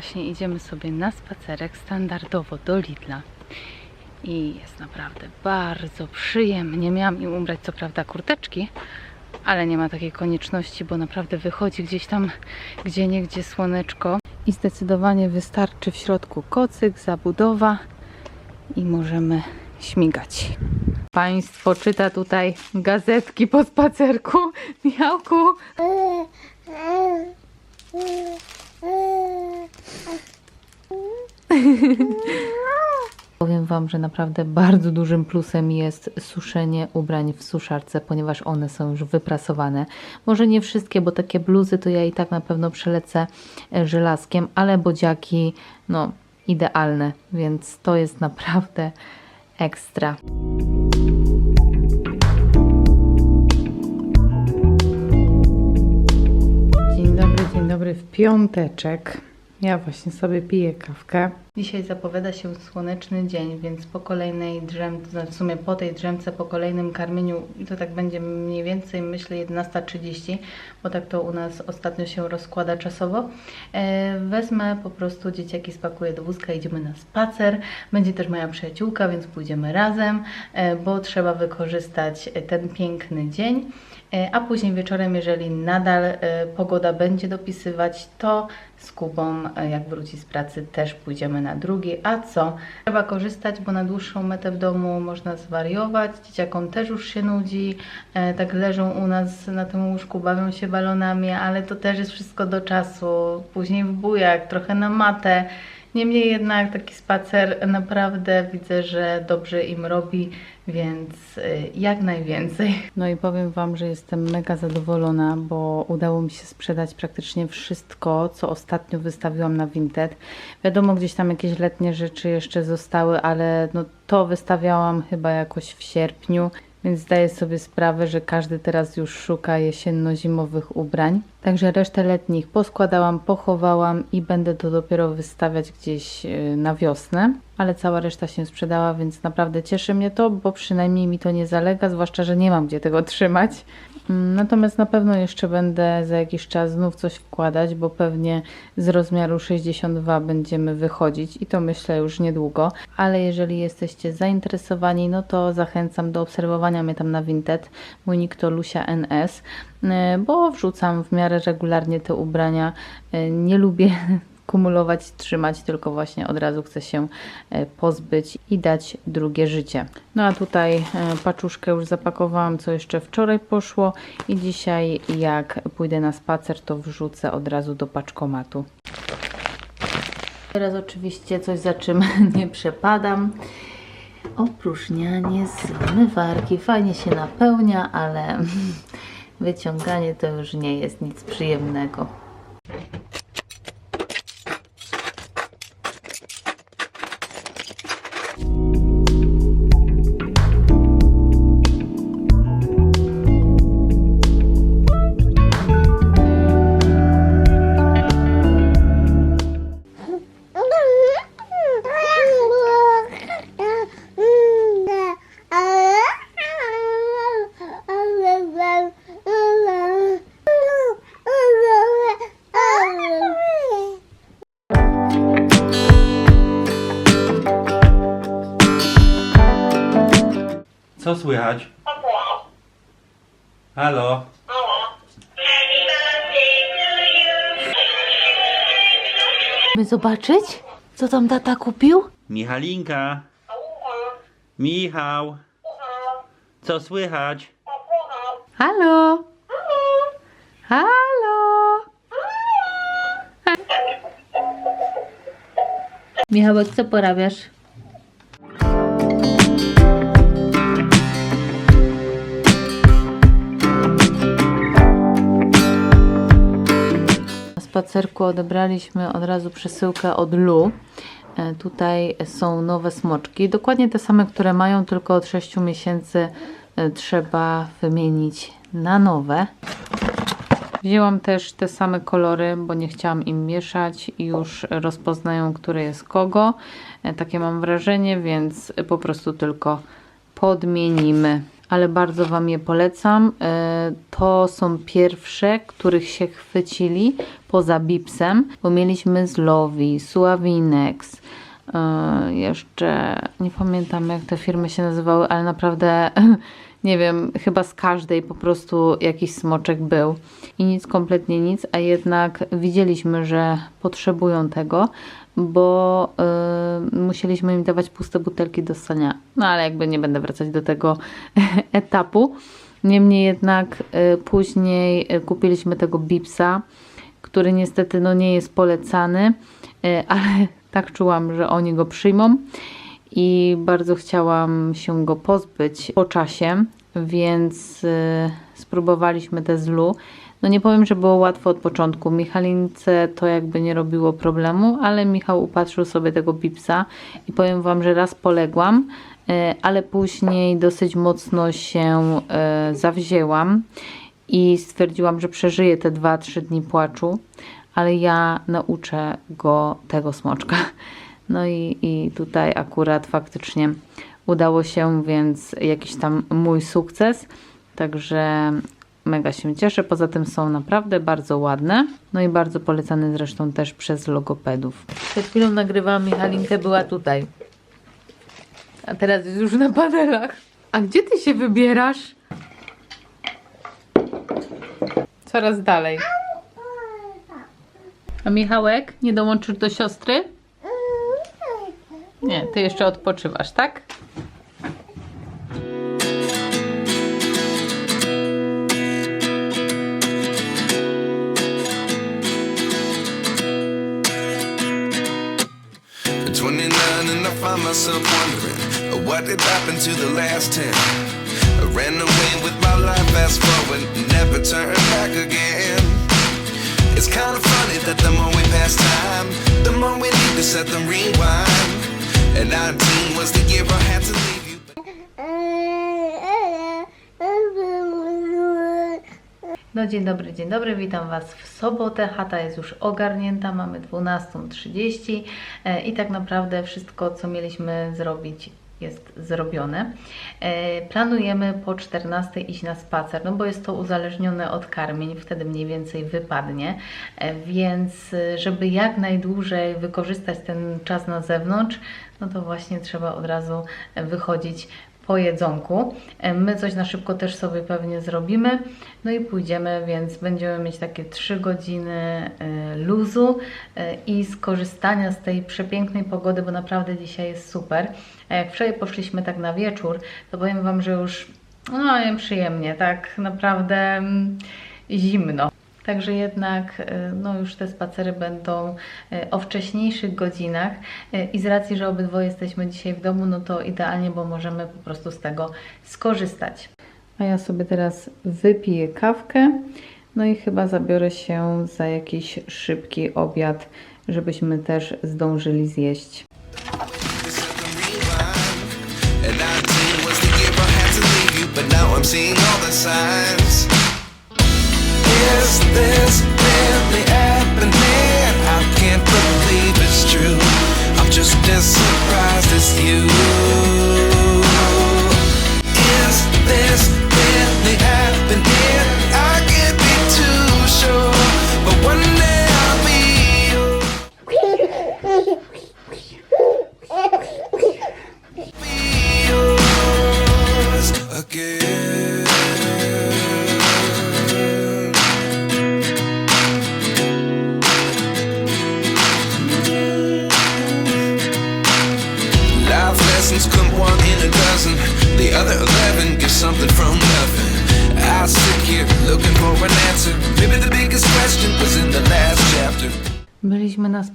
właśnie idziemy sobie na spacerek standardowo do Lidla. I jest naprawdę bardzo przyjemnie. Miałam im ubrać co prawda kurteczki, ale nie ma takiej konieczności, bo naprawdę wychodzi gdzieś tam, gdzie niegdzie słoneczko. I zdecydowanie wystarczy w środku kocyk, zabudowa i możemy śmigać. Państwo czyta tutaj gazetki po spacerku. Miałku, Powiem Wam, że naprawdę bardzo dużym plusem jest suszenie ubrań w suszarce, ponieważ one są już wyprasowane. Może nie wszystkie, bo takie bluzy to ja i tak na pewno przelecę e, żelazkiem, ale bodziaki, no idealne, więc to jest naprawdę ekstra. Dzień dobry, dzień dobry w piąteczek. Ja właśnie sobie piję kawkę. Dzisiaj zapowiada się słoneczny dzień, więc po kolejnej drzemce, w sumie po tej drzemce, po kolejnym karmieniu, i to tak będzie mniej więcej, myślę 11.30, bo tak to u nas ostatnio się rozkłada czasowo. E, wezmę po prostu dzieciaki, spakuję do wózka, idziemy na spacer. Będzie też moja przyjaciółka, więc pójdziemy razem, e, bo trzeba wykorzystać ten piękny dzień. E, A później wieczorem, jeżeli nadal pogoda będzie dopisywać, to z Kubą, jak wróci z pracy, też pójdziemy na drugi. A co? Trzeba korzystać, bo na dłuższą metę w domu można zwariować. Dzieciakom też już się nudzi. E, Tak leżą u nas na tym łóżku, bawią się balonami, ale to też jest wszystko do czasu. Później w bujak, trochę na matę. Niemniej jednak taki spacer naprawdę widzę, że dobrze im robi, więc y, jak najwięcej. No i powiem Wam, że jestem mega zadowolona, bo udało mi się sprzedać praktycznie wszystko, co ostatnio wystawiłam na Vinted. Wiadomo, gdzieś tam jakieś letnie rzeczy jeszcze zostały, ale no to wystawiałam chyba jakoś w sierpniu. Więc zdaję sobie sprawę, że każdy teraz już szuka jesienno-zimowych ubrań. Także resztę letnich poskładałam, pochowałam i będę to dopiero wystawiać gdzieś yy, na wiosnę. Ale cała reszta się sprzedała, więc naprawdę cieszy mnie to, bo przynajmniej mi to nie zalega, zwłaszcza, że nie mam gdzie tego trzymać. Mm, Natomiast na pewno jeszcze będę za jakiś czas znów coś wkładać, bo pewnie z rozmiaru 62 będziemy wychodzić i to myślę już niedługo. Ale jeżeli jesteście zainteresowani, no to zachęcam do obserwowania mnie tam na Vinted. Mój nick to Lusia NS, y, bo wrzucam w miarę regularnie te ubrania. Y, Nie lubię kumulować, trzymać, tylko właśnie od razu chcę się e, pozbyć i dać drugie życie. No a tutaj e, paczuszkę już zapakowałam, co jeszcze wczoraj poszło i dzisiaj jak pójdę na spacer, to wrzucę od razu do paczkomatu. Teraz oczywiście coś za czym nie przepadam. Opróżnianie z zmywarki. Fajnie się napełnia, ale wyciąganie to już nie jest nic przyjemnego. Co słychać? Halo? By zobaczyć, co tam tata kupił? Michalinka? Michał? Co słychać? Halo? Halo? Michałek, co porabiasz? Spacerku odebraliśmy od razu przesyłkę od Lu. E, Tutaj są nowe smoczki, dokładnie te same, które mają, tylko od 6 miesięcy e, trzeba wymienić na nowe. Wzięłam też te same kolory, bo nie chciałam im mieszać i już rozpoznają, które jest kogo. E, Takie mam wrażenie, więc po prostu tylko podmienimy. Ale bardzo Wam je polecam. E, To są pierwsze, których się chwycili poza Bipsem, bo mieliśmy z Lovi, Suavinex, e, jeszcze nie pamiętam jak te firmy się nazywały, ale naprawdę nie wiem, chyba z każdej po prostu jakiś smoczek był i nic, kompletnie nic, a jednak widzieliśmy, że potrzebują tego, bo y, musieliśmy im dawać puste butelki do ssania. No ale jakby nie będę wracać do tego etapu. Niemniej jednak y, później y, kupiliśmy tego Bipsa, który niestety no, nie jest polecany, ale tak czułam, że oni go przyjmą i bardzo chciałam się go pozbyć po czasie, więc y, spróbowaliśmy te z Lu. No nie powiem, że było łatwo od początku. Michalince to jakby nie robiło problemu, ale Michał upatrzył sobie tego Bipsa i powiem Wam, że raz poległam, y, ale później dosyć mocno się y, zawzięłam i stwierdziłam, że przeżyję te 2-3 dni płaczu, ale ja nauczę go tego smoczka. No i, i tutaj akurat faktycznie udało się, więc jakiś tam mój sukces. Także mega się cieszę. Poza tym są naprawdę bardzo ładne. No i bardzo polecane zresztą też przez logopedów. Przed chwilą nagrywałam Michalinkę, była tutaj. A teraz jest już na panelach. A gdzie ty się wybierasz? Coraz dalej. A Michałek, nie dołączysz do siostry? Nie, ty jeszcze odpoczywasz, tak? At 29 and I find myself wondering uh, what did happen to the last 10. I ran away with my life, fast forward, never turn back again. It's kind of funny that the more we pass time, the more we need to set them rewind. And 19 was to leave you. No dzień dobry, dzień dobry, witam Was w sobotę. Chata jest już ogarnięta, mamy 12.30 e, i tak naprawdę wszystko, co mieliśmy zrobić jest zrobione. E, Planujemy po 14 iść na spacer, no bo jest to uzależnione od karmień, wtedy mniej więcej wypadnie, E, więc e, żeby jak najdłużej wykorzystać ten czas na zewnątrz, no to właśnie trzeba od razu wychodzić po jedzonku. My coś na szybko też sobie pewnie zrobimy. No i pójdziemy, więc będziemy mieć takie 3 godziny luzu i skorzystania z tej przepięknej pogody, bo naprawdę dzisiaj jest super. A jak wczoraj poszliśmy tak na wieczór, to powiem Wam, że już no nie przyjemnie, tak naprawdę mm, zimno. Także jednak e, no już te spacery będą e, o wcześniejszych godzinach e, i z racji, że obydwoje jesteśmy dzisiaj w domu, no to idealnie, bo możemy po prostu z tego skorzystać. A ja sobie teraz wypiję kawkę, no i chyba zabiorę się za jakiś szybki obiad, żebyśmy też zdążyli zjeść. And 19 was the year I had to leave you, but now I'm seeing all the signs. Is this really happening?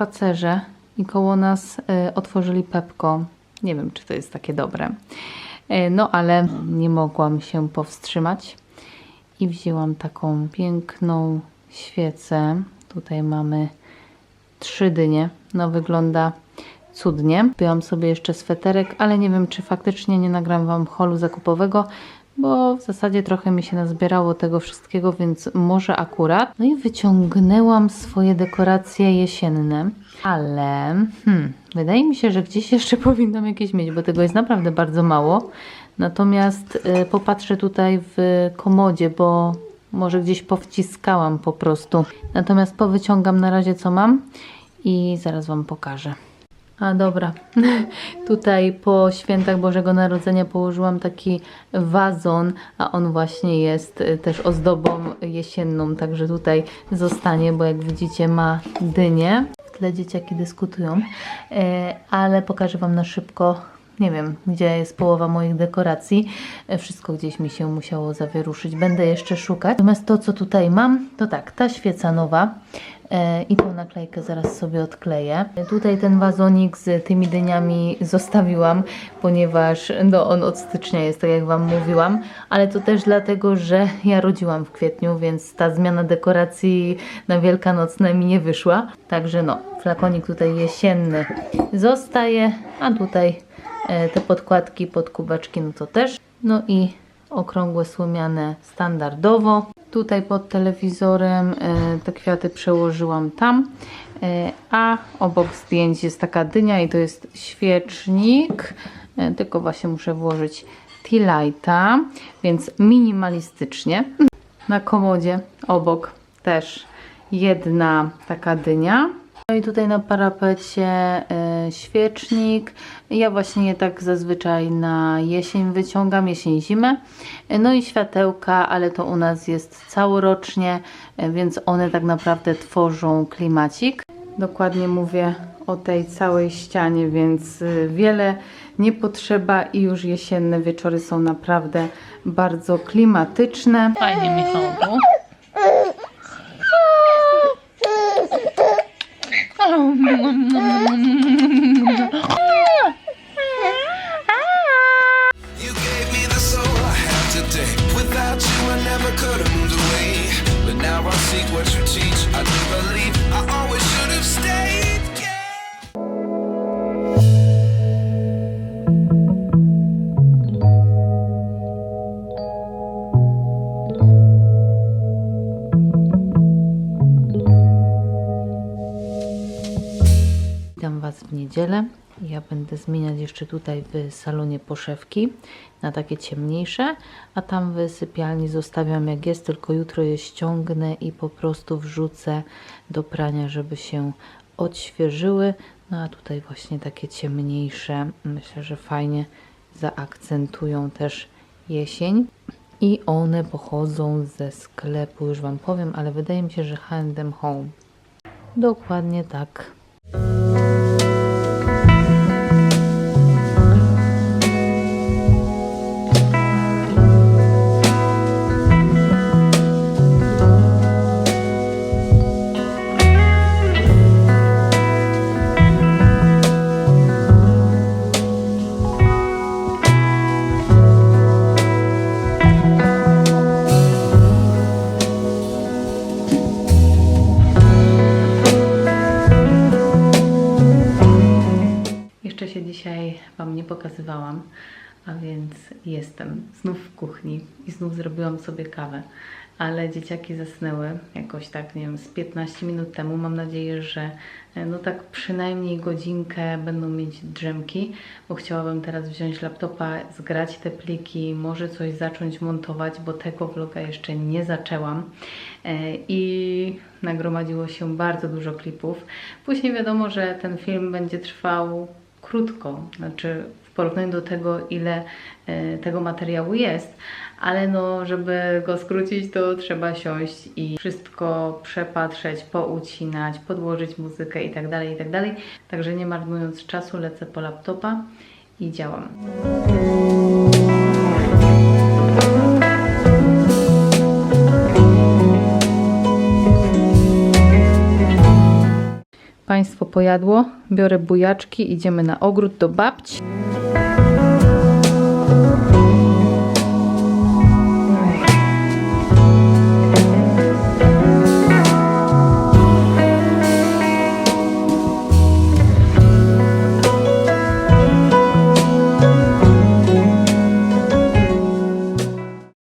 Spacerze i koło nas e, otworzyli Pepko. Nie wiem, czy to jest takie dobre. E, no, ale nie mogłam się powstrzymać i wzięłam taką piękną świecę. Tutaj mamy trzy dynie. No, wygląda cudnie. Byłam sobie jeszcze sweterek, ale nie wiem, czy faktycznie nie nagram Wam holu zakupowego, bo w zasadzie trochę mi się nazbierało tego wszystkiego, więc może akurat. No i wyciągnęłam swoje dekoracje jesienne, ale hmm, wydaje mi się, że gdzieś jeszcze powinnam jakieś mieć, bo tego jest naprawdę bardzo mało. Natomiast y, popatrzę tutaj w komodzie, bo może gdzieś powciskałam po prostu. Natomiast powyciągam na razie co mam i zaraz Wam pokażę. A dobra, tutaj po świętach Bożego Narodzenia położyłam taki wazon, a on właśnie jest y, też ozdobą jesienną, także tutaj zostanie, bo jak widzicie ma dynię. W tle dzieciaki dyskutują, e, ale pokażę Wam na szybko, nie wiem, gdzie jest połowa moich dekoracji. E, Wszystko gdzieś mi się musiało zawieruszyć, będę jeszcze szukać. Natomiast to, co tutaj mam, to tak, ta świeca nowa, E, I tą naklejkę zaraz sobie odkleję. Tutaj ten wazonik z tymi dyniami zostawiłam, ponieważ no, on od stycznia jest, tak jak Wam mówiłam, ale to też dlatego, że ja rodziłam w kwietniu, więc ta zmiana dekoracji na wielkanocne mi nie wyszła. Także no, flakonik tutaj jesienny zostaje, a tutaj te podkładki pod kubeczki, no to też. No i okrągłe słomiane standardowo. Tutaj pod telewizorem e, te kwiaty przełożyłam tam, e, a obok zdjęć jest taka dynia i to jest świecznik, e, tylko właśnie muszę włożyć tea lighta, więc minimalistycznie. Na komodzie obok też jedna taka dynia. No i tutaj na parapecie e, świecznik. Ja właśnie je tak zazwyczaj na jesień wyciągam, jesień, zimę. E, No i światełka, ale to u nas jest całorocznie, e, więc one tak naprawdę tworzą klimacik. Dokładnie mówię o tej całej ścianie, więc wiele nie potrzeba i już jesienne wieczory są naprawdę bardzo klimatyczne. Fajnie Michałku. mm-hmm. Was w niedzielę. Ja będę zmieniać jeszcze tutaj w salonie poszewki na takie ciemniejsze, a tam w sypialni zostawiam jak jest, tylko jutro je ściągnę i po prostu wrzucę do prania, żeby się odświeżyły. No a tutaj właśnie takie ciemniejsze, myślę, że fajnie zaakcentują też jesień. I one pochodzą ze sklepu, już Wam powiem, ale wydaje mi się, że H&M Home. Dokładnie tak. Dzisiaj Wam nie pokazywałam, a więc jestem znów w kuchni i znów zrobiłam sobie kawę. Ale dzieciaki zasnęły jakoś tak, nie wiem, z 15 minut temu. Mam nadzieję, że e, no tak przynajmniej godzinkę będą mieć drzemki, bo chciałabym teraz wziąć laptopa, zgrać te pliki, może coś zacząć montować, bo tego vloga jeszcze nie zaczęłam. E, I nagromadziło się bardzo dużo klipów. Później wiadomo, że ten film będzie trwał krótko, znaczy w porównaniu do tego, ile e, tego materiału jest, ale no, żeby go skrócić, to trzeba siąść i wszystko przepatrzeć, poucinać, podłożyć muzykę i tak dalej, i tak. Także nie marnując czasu, lecę po laptopa i działam. Państwo pojadło, biorę bujaczki, idziemy na ogród do babci.